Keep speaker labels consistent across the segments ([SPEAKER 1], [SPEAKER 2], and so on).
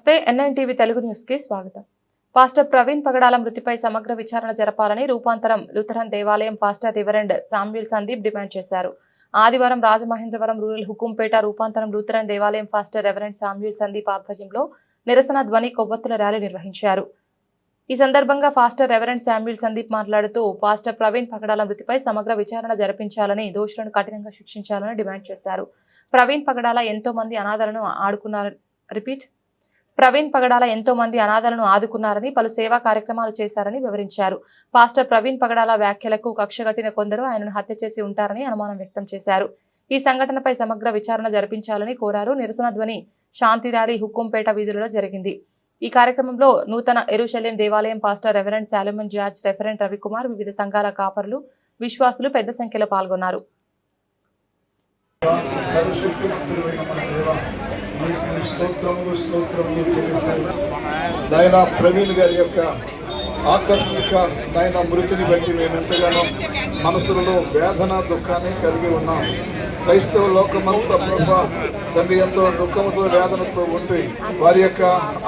[SPEAKER 1] నమస్తే NIN TV Telugu న్యూస్కి స్వాగతం. పాస్టర్ ప్రవీణ్ పగడాల మృతిపై సమగ్ర విచారణ జరపాలని రూపాంతరం లూథరన్ దేవాలయం pastor reverend Samuel Sandeep demand చేశారు. ఆదివారం రాజమహేంద్రవరం రూరల్ హుకుంపేట రూపాంతరం లూథరన్ దేవాలయం పాస్టర్ రెవరెండ్ సామ్యుల్ సందీప్ ఆధ్వర్యంలో నిరసన ధ్వని కొవ్వొత్తుల ర్యాలీ నిర్వహించారు. ఈ సందర్భంగా ఫాస్టర్ రెవరెండ్ శామ్యూల్ సందీప్ మాట్లాడుతూ పాస్టర్ ప్రవీణ్ పగడాల మృతిపై సమగ్ర విచారణ జరిపించాలని దోషులను కఠినంగా శిక్షించాలని డిమాండ్ చేశారు. ప్రవీణ్ పగడాల ఎంతో మంది అనాథలను ఆడుకున్నారు. రిపీట్. ప్రవీణ్ పగడాల ఎంతో మంది అనాథలను ఆదుకున్నారని పలు సేవా కార్యక్రమాలు చేశారని వివరించారు. పాస్టర్ ప్రవీణ్ పగడాల వ్యాఖ్యలకు కక్షగట్టిన కొందరు ఆయనను హత్య చేసి ఉంటారని అనుమానం వ్యక్తం చేశారు. ఈ సంఘటనపై సమగ్ర విచారణ జరిపించాలని కోరారు. నిరసన ధ్వని శాంతి ర్యాలీ హుక్కుంపేట వీధులలో జరిగింది. ఈ కార్యక్రమంలో నూతన ఎరుశల్యం దేవాలయం pastor reverend Solomon George reverend Ravikumar వివిధ సంఘాల కాపరులు విశ్వాసులు పెద్ద సంఖ్యలో పాల్గొన్నారు.
[SPEAKER 2] స్తోత్రములు స్తోత్రములు నాయన ప్రవీణ్ గారి యొక్క ఆకస్మిక నాయన మృతిని బట్టి మేము ఎంతగానో మనసులలో వేదన దుఃఖాన్ని కలిగి ఉన్నాం. క్రైస్తవ లోకమంతా ప్రభా తండ్రి ఎంతో దుఃఖంతో వేదనతో ఉండి వారి యొక్క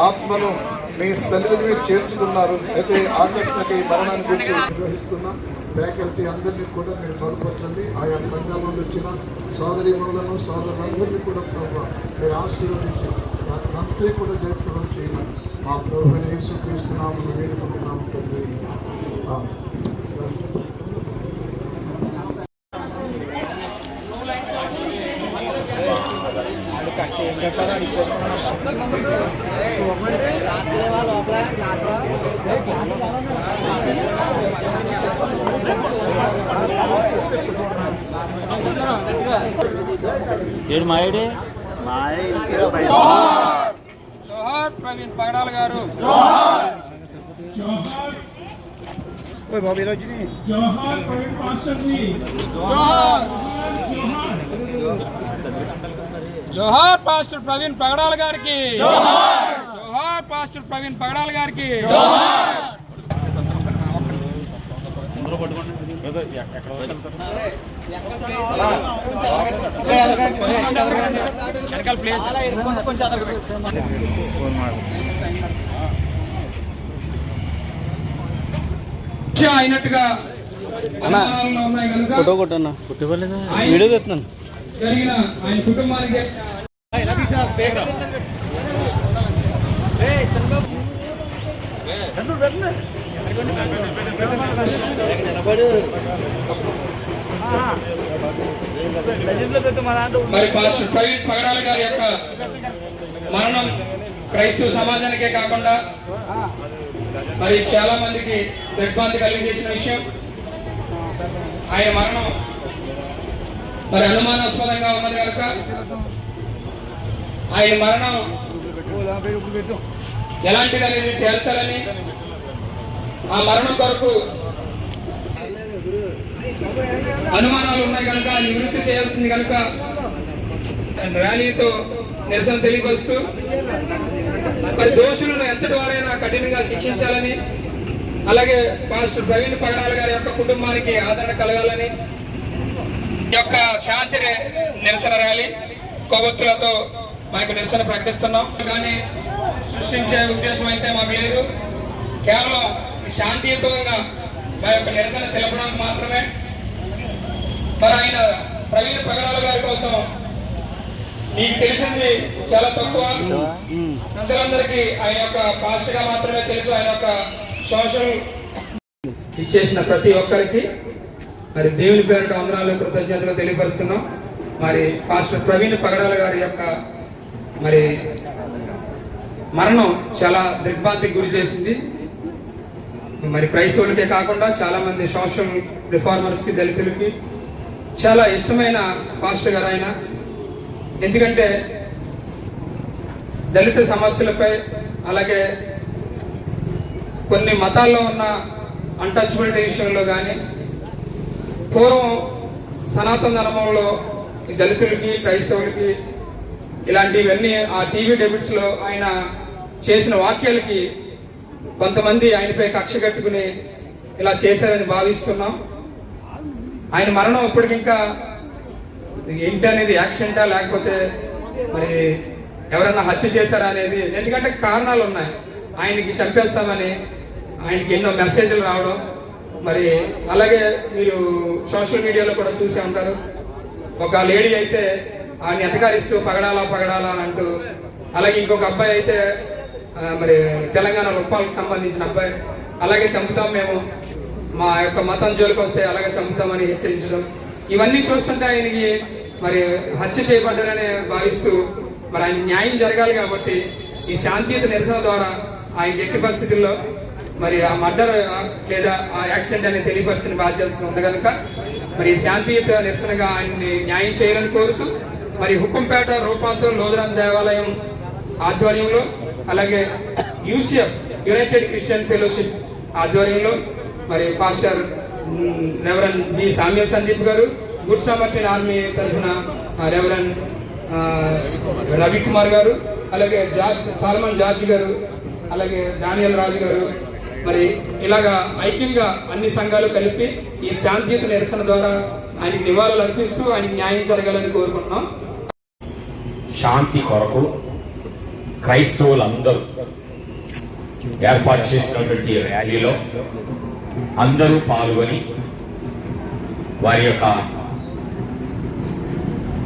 [SPEAKER 2] ఆత్మను మీ సన్నిధిని చేర్చుతున్నారు. చేర్చుకున్నారు అయితే ఆకస్మిక ఈ మరణాన్ని గురించి నిర్వహిస్తున్నాం ఫ్యాకల్టీ అందరినీ కూడా మీరు బలపరచండి. ఆయా సంఘాల నుండి వచ్చిన సోదరి మనులను సోదరులందరినీ కూడా ప్రభావ మీరు ఆశీర్వదించి వాటినంతా కూడా జరుపుకోవడం చేయాలి మా ప్రభు యేసు వేడుకుంటున్నాము తండ్రి. ఆమేన్.
[SPEAKER 3] ఏడు మాయడే
[SPEAKER 4] జోహార్ ప్రవీణ్ పగడాల గారు.
[SPEAKER 5] జోహార్ ప్రవీణ్ మాస్టర్ జీ
[SPEAKER 4] జోహార్ పాస్టర్ ప్రవీణ్ పగడాల గారికి. జోహార్ పాస్టర్ ప్రవీణ్ పగడాల గారికి. ప్లేస్ అయినట్టుగా అనుమానాలు ఉన్నాయి కనుక
[SPEAKER 3] ఫోటో కొట్టన్నా కొట్టివ్వలేదా వీడియో తెస్తున్నాను
[SPEAKER 4] జరిగిన ఆయన కుటుంబానికి మరి పాస్టర్ ప్రవీణ్ పగడాల గారి యొక్క మరణం క్రైస్తవ సమాజానికే కాకుండా మరి చాలా మందికి దిగ్భ్రాంతి కలిగజేసిన విషయం. ఆయన మరణం మరి అనుమానాస్పదంగా ఉన్నది కనుక ఆయన మరణం ఎలాంటిది అనేది తేల్చాలని ఆ మరణం కొరకు అనుమానాలు ఉన్నాయి కనుక నివృత్తి చేయాల్సింది కనుక ర్యాలీతో నిరసన తెలియపరుస్తూ మరి దోషులను ఎంతటి వారైనా కఠినంగా శిక్షించాలని అలాగే పాస్టర్ ప్రవీణ్ పగడాల గారి యొక్క కుటుంబానికి ఆదరణ కలగాలని యొక్క శాంతి నిరసన ర్యాలీ కొవ్వొత్తులతో మాకు నిరసన ప్రకటిస్తున్నాం. కానీ సృష్టించే ఉద్దేశం అయితే మాకు లేదు. కేవలం శాంతియుతంగా మా యొక్క నిరసన తెలపడానికి మాత్రమే మరి ఆయన ప్రవీణ్ పగడాల గారి కోసం మీకు తెలిసింది చాలా తక్కువ. ప్రజలందరికీ ఆయన యొక్క పాస్ట్గా మాత్రమే తెలుసు ఆయన యొక్క సోషల్ ఇచ్చేసిన ప్రతి ఒక్కరికి. మరి దేవుని పేరిట వందనాలు కృతజ్ఞతలు తెలియపరుస్తున్నాం. మరి పాస్టర్ ప్రవీణ్ పగడాల గారి యొక్క మరి మరణం చాలా దిగ్భాంతికి గురి చేసింది. మరి క్రైస్తవులకే కాకుండా చాలా మంది సోషల్ రిఫార్మర్స్కి దళితులకి చాలా ఇష్టమైన పాస్టర్ గారు ఆయన. ఎందుకంటే దళిత సమస్యలపై అలాగే కొన్ని మతాల్లో ఉన్న అన్టచబిలిటీ విషయంలో కానీ పూర్వం సనాతన ధర్మంలో దళితులకి క్రైస్తవులకి ఇలాంటివన్నీ ఆ టీవీ డెబిట్స్లో ఆయన చేసిన వాక్యాలకి కొంతమంది ఆయనపై కక్ష కట్టుకుని ఇలా చేశారని భావిస్తున్నాం. ఆయన మరణం ఇప్పటికింకా ఏంటి అనేది యాక్సిడెంటా లేకపోతే మరి ఎవరైనా హత్య చేశారా అనేది ఎందుకంటే కారణాలు ఉన్నాయి. ఆయనకి చంపేస్తామని ఆయనకి ఎన్నో మెసేజ్లు రావడం. మరి అలాగే మీరు సోషల్ మీడియాలో కూడా చూసే ఉంటారు. ఒక లేడీ అయితే ఆయన ఎతకారిస్తూ పగడాలా పగడాలా అని అంటూ అలాగే ఇంకొక అబ్బాయి అయితే మరి తెలంగాణ రూపాలకు సంబంధించిన అబ్బాయి అలాగే చంపుతాం మేము. మా యొక్క మతం జోలికి వస్తే అలాగే చంపుతామని హెచ్చరించడం. ఇవన్నీ చూస్తుంటే ఆయనకి మరి హత్య చేయబడ్డారని భావిస్తూ మరి ఆయన న్యాయం జరగాలి కాబట్టి ఈ శాంతియుత నిరసన ద్వారా ఆయన ఎట్టి పరిస్థితుల్లో మరి ఆ మర్డర్ లేదా ఆ యాక్సిడెంట్ అనేది తెలియపరిచిన బాధ్యత ఉంది కనుక మరి శాంతియుత నిరసనగా ఆయన్ని న్యాయం చేయాలని కోరుతూ మరి హుకుంపేట రూపాంతరం లోదరాన్ దేవాలయం ఆధ్వర్యంలో అలాగే యూసిఎఫ్ యునైటెడ్ క్రిస్టియన్ ఫెలోషిప్ ఆధ్వర్యంలో మరి pastor reverend G. Samuel Sandeep గారు గుడ్ సమర్పిన్ ఆర్మీ తరఫున రెవరన్ రవికుమార్ గారు అలాగే జార్జ్ సాల్మన్ జార్జ్ గారు అలాగే దానియల్ రాజు గారు మరి ఇలాగా ఐక్యంగా అన్ని సంఘాలు కలిపి ఈ శాంతియుత నిరసన ద్వారా ఆయనకి నివాళులు అర్పిస్తూ ఆయనకి న్యాయం జరగాలని కోరుకుంటున్నాం.
[SPEAKER 6] శాంతి కొరకు క్రైస్తవులందరూ ఏర్పాటు చేసినటువంటి ర్యాలీలో అందరూ పాల్గొని వారి యొక్క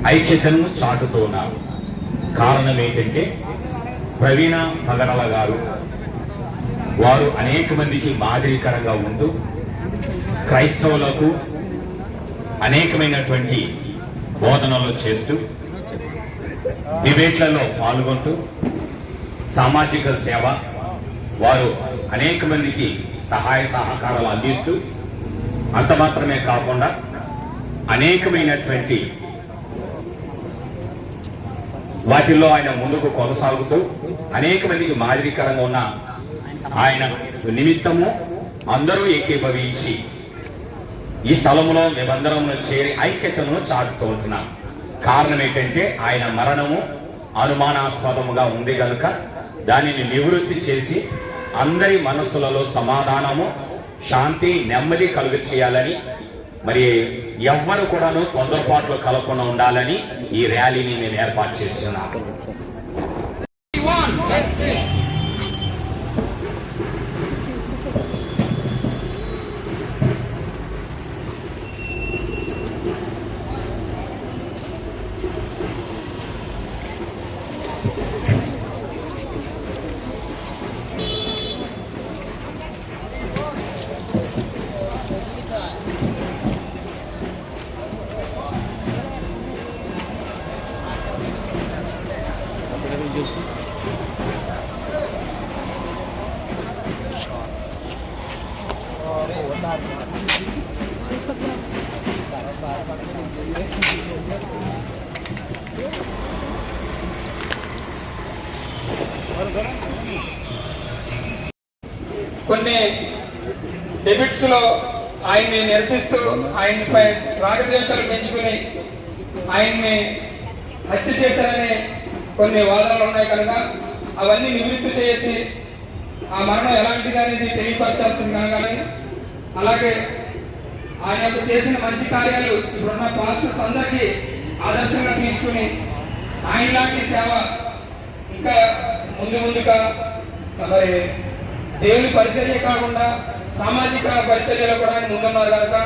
[SPEAKER 6] ఐక్యతను చాటుతూ ఉన్నారు. కారణం ఏంటంటే ప్రవీణ పగడల గారు వారు అనేక మందికి మాదిరికరంగా ఉంటూ క్రైస్తవులకు అనేకమైనటువంటి బోధనలు చేస్తూ డిబేట్లలో పాల్గొంటూ సామాజిక సేవ వారు అనేక మందికి సహాయ సహకారాలు అందిస్తూ అంత మాత్రమే కాకుండా అనేకమైనటువంటి వాటిల్లో ఆయన ముందుకు కొనసాగుతూ అనేక మందికి మాదిరికరంగా ఉన్న ఆయన నిమిత్తము అందరూ ఏకీభవించి ఈ స్థలంలో మేమందరం చేరి ఐక్యతను చాటుతూ ఉంటున్నాం. కారణం ఏంటంటే ఆయన మరణము అనుమానాస్పదముగా ఉంది కనుక దానిని నివృత్తి చేసి అందరి మనస్సులలో సమాధానము శాంతి నెమ్మది కలుగు చేయాలని మరి ఎవ్వరు కూడాను తొందరపాట్లు కలగకుండా ఉండాలని ఈ ర్యాలీని నేను ఏర్పాటు చేస్తున్నాను.
[SPEAKER 4] కొన్ని డెబిట్స్లో ఆయన్ని నిరసిస్తూ ఆయనపై రాగద్వేషాలు పెంచుకుని ఆయన్ని హత్య చేశారనే కొన్ని వాదనలు ఉన్నాయి కనుక అవన్నీ నివృత్తి చేసి ఆ మరణం ఎలాంటిది అనేది తెలియపరచాల్సింది కనుక అలాగే ఆయన యొక్క చేసిన మంచి కార్యాలు ఇప్పుడున్న పాస్టర్స్ అందరికీ ఆదర్శంగా తీసుకుని ఆయన లాంటి సేవ ఇంకా ముందు ముందుగా మరి దేవుని పరిచర్య కాకుండా సామాజిక పరిచర్యలో కూడా ఆయన ముందున్నారు కనుక